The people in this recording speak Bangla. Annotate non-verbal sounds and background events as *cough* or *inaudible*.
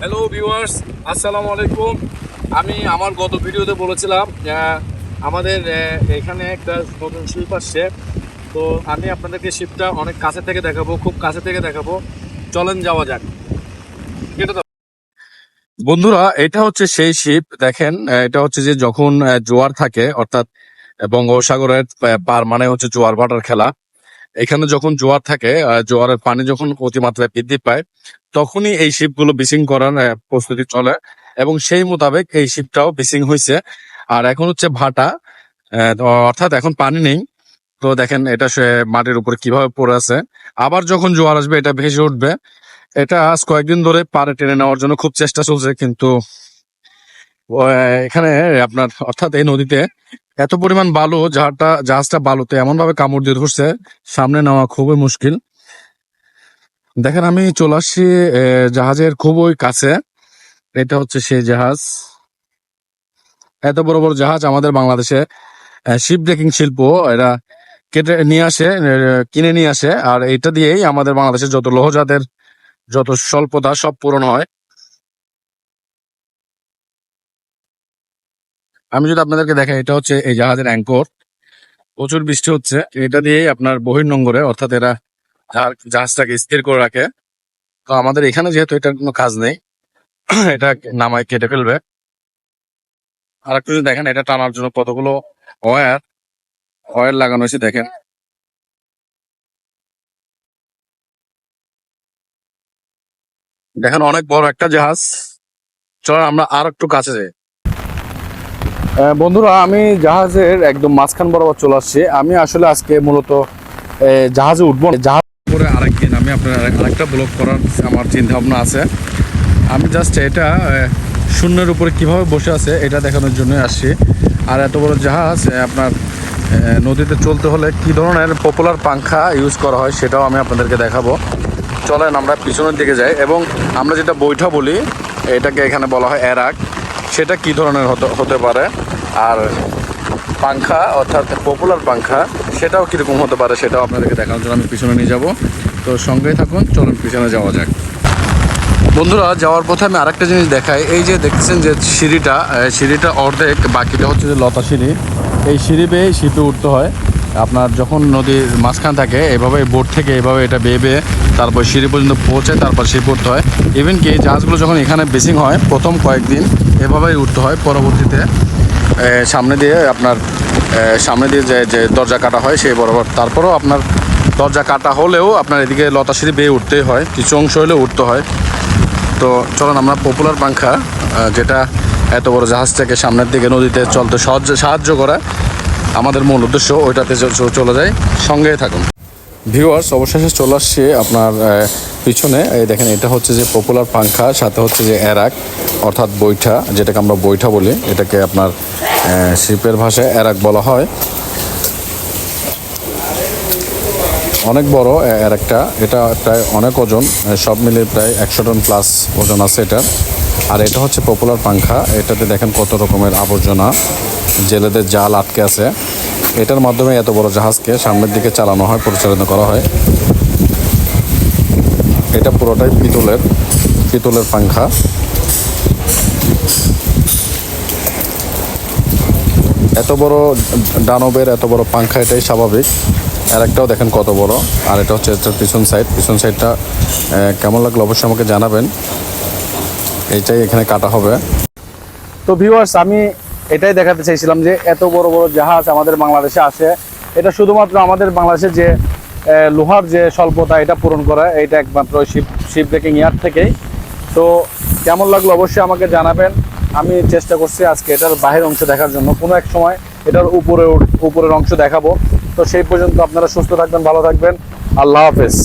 হ্যালো ভিউয়ার্স আসসালামু আলাইকুম। আমি আমার গত ভিডিওতে বলেছিলাম আমাদের এখানে একটা নতুন শিল্প আসছে। তো আমি আপনাদেরকে শিপটা অনেক কাছে থেকে দেখাবো, খুব কাছে থেকে দেখাবো। চলেন যাওয়া যাক। বন্ধুরা, এটা হচ্ছে সেই শিপ দেখেন এটা হচ্ছে যে যখন জোয়ার থাকে, অর্থাৎ বঙ্গোপসাগরের পার মানে হচ্ছে জোয়ার ভাটার খেলা। এখানে যখন জোয়ার থাকে জোয়ারের পানি যখন অতিমাত্রায় বৃদ্ধি পায়, তখনই এই শিপগুলো বিসিং করার প্রস্তুতি চলে এবং সেই মোতাবেক এই শিপটাও বিসিং হয়েছে। আর এখন হচ্ছে ভাটা অর্থাৎ এখন পানি নেই। তো দেখেন এটা সে মাটির উপরে কীভাবে পড়ে আছে। আবার যখন জোয়ার আসবে, এটা ভেসে উঠবে। এটা আজ কয়েকদিন ধরে পারে টেনে নেওয়ার জন্য খুব চেষ্টা চলছে, কিন্তু এখানে আপনার, অর্থাৎ এই নদীতে এত পরিমাণ বালু জাহাজটা জাহাজটা বালুতে এমন ভাবে কামড় দিয়ে ধরছে, সামনে নেওয়া খুবই মুশকিল। দেখেন, আমি চলে আসছি জাহাজের খুবই কাছে। এটা হচ্ছে সেই জাহাজ। এত বড় বড় জাহাজ আমাদের বাংলাদেশে শিপ ব্রেকিং শিল্প, এরা কেটে নিয়ে আসে কিনে নিয়ে আসে, আর এটা দিয়েই আমাদের বাংলাদেশের যত লৌহজাতের, যত স্বল্পতা সব পূরণ হয়। আমি যদি আপনাদেরকে দেখাই, এটা হচ্ছে এই জাহাজের অ্যাঙ্কর প্রচুর বৃষ্টি হচ্ছে। এটা দিয়েই আপনার বহির্নঙ্গরে অর্থাৎ এরা জাহাজটাকে স্থির করে রাখে। তো আমাদের এখানে যেহেতু এটার কোনো কাজ নেই, *clears throat* এটা নামায়, কেটে ফেলবে। আর একটু যদি দেখেন, এটা টানার জন্য কতগুলো ওয়্যার ওয়্যার লাগানো হয়েছে, দেখেন। দেখেন, অনেক বড় একটা জাহাজ। চল আমরা আর একটু কাছে যাই। বন্ধুরা, আমি জাহাজের একদম মাঝখান বরাবর চলে আসছি। আমি আসলে আজকে মূলত জাহাজে উঠবো। জাহাজ পরে আরেকদিন আমি আপনার আরেক- আরেকটা ব্লগ করার আমার চিন্তা ভাবনা আছে। আমি জাস্ট এটা শূন্যের উপরে কীভাবে বসে আছে এটা দেখানোর জন্য আসছি। আর এত বড় জাহাজ আপনার নদীতে চলতে হলে কি ধরনের পপুলার পাংখা ইউজ করা হয় সেটাও আমি আপনাদেরকে দেখাবো। চলেন আমরা পিছনের দিকে যাই এবং আমরা যেটা বৈঠা বলি, এটাকে এখানে বলা হয় এরাক। সেটা কি ধরনের হতে পারে? আর পাংখা, অর্থাৎ পপুলার পাংখা, সেটাও কীরকম হতে পারে সেটাও আপনাদেরকে দেখানোর জন্য আমি পিছনে নিয়ে যাব। তো সঙ্গেই থাকুন, চলুন পিছনে যাওয়া যাক। বন্ধুরা, যাওয়ার পথে আমি আরেকটা জিনিস দেখাই। এই যে দেখছেন যে সিঁড়িটা সিঁড়িটা অর্ধেক, বাকিটা হচ্ছে যে লতা সিঁড়ি। এই সিঁড়ি বেয়ে শিপে উঠতে হয়। আপনার যখন নদীর মাঝখান থাকে, এভাবে বোট থেকে এভাবে এটা বেয়ে বেয়ে তারপর সিঁড়ি পর্যন্ত পৌঁছে তারপর সিঁড়ি পড়তে হয় ইভেন কি জাহাজগুলো যখন এখানে বেসিং হয়, প্রথম কয়েকদিন এভাবেই উঠতে হয়। পরবর্তীতে সামনে দিয়ে আপনার সামনে দিয়ে যে যে দরজা কাটা হয়, সেই বরাবর। তারপরেও আপনার দরজা কাটা হলেও আপনার এদিকে লতা সিঁড়ি বেয়ে উঠতেই হয়। কিছু অংশ হলেও উঠতে হয়। তো চলুন আমরা পপুলার পাংখা যেটা এত বড় জাহাজটাকে সামনের দিকে নদীতে চলতে সাহায্য সাহায্য করে। আমাদের মূল উদ্দেশ্য ওইটাতে চলে যায়। সঙ্গে থাকুন। ভিউয়ার্স, অবশেষে চলে আসছে আপনার পিছনে। এই দেখেন, এটা হচ্ছে যে পপুলার পাংখা, সাথে হচ্ছে যে এরাক, অর্থাৎ বৈঠা, যেটাকে আমরা বৈঠা বলি। এটাকে আপনার শিল্পের ভাষায় এরাক বলা হয়। অনেক বড় একটা এটা প্রায় অনেক ওজন সব মিলে প্রায় একশো টন প্লাস ওজন আছে এটার। আর এটা হচ্ছে পপুলার পাংখা। এটাতে দেখেন কত রকমের আবর্জনা। জেলেদের জাল আটকে আছে। এটার মাধ্যমে এত বড় জাহাজকে সামনের দিকে চালানো হয় পরিচালনা করা হয়। এটা পুরোটাই পিতলের পিতলের পাংখা। এত বড় দানবের এত বড় পাংখা, এটাই স্বাভাবিক। আর একটাও দেখেন কত বড়। আর এটা হচ্ছে পিছন সাইড পিছন সাইডটা কেমন লাগল অবশ্যই আমাকে জানাবেন। এইটাই এখানে কাটা হবে। তো ভিউয়ার্স আমি এটাই দেখাতে চাইছিলাম যে এত বড় বড় জাহাজ আমাদের বাংলাদেশে আসে এটা শুধুমাত্র আমাদের বাংলাদেশে যে লোহার যে স্বল্পতা, এটা পূরণ করা এটা একমাত্র শিপ শিপ ব্রেকিং ইয়ার থেকেই। তো কেমন লাগল অবশ্যই আমাকে জানাবেন। আমি চেষ্টা করছি আজকে এটার বাহির অংশ দেখার জন্য। কোনো এক সময় এটার উপরে উপরের অংশ দেখাবো। তো সেই পর্যন্ত আপনারা সুস্থ থাকবেন, ভালো থাকবেন। আল্লাহ হাফেজ।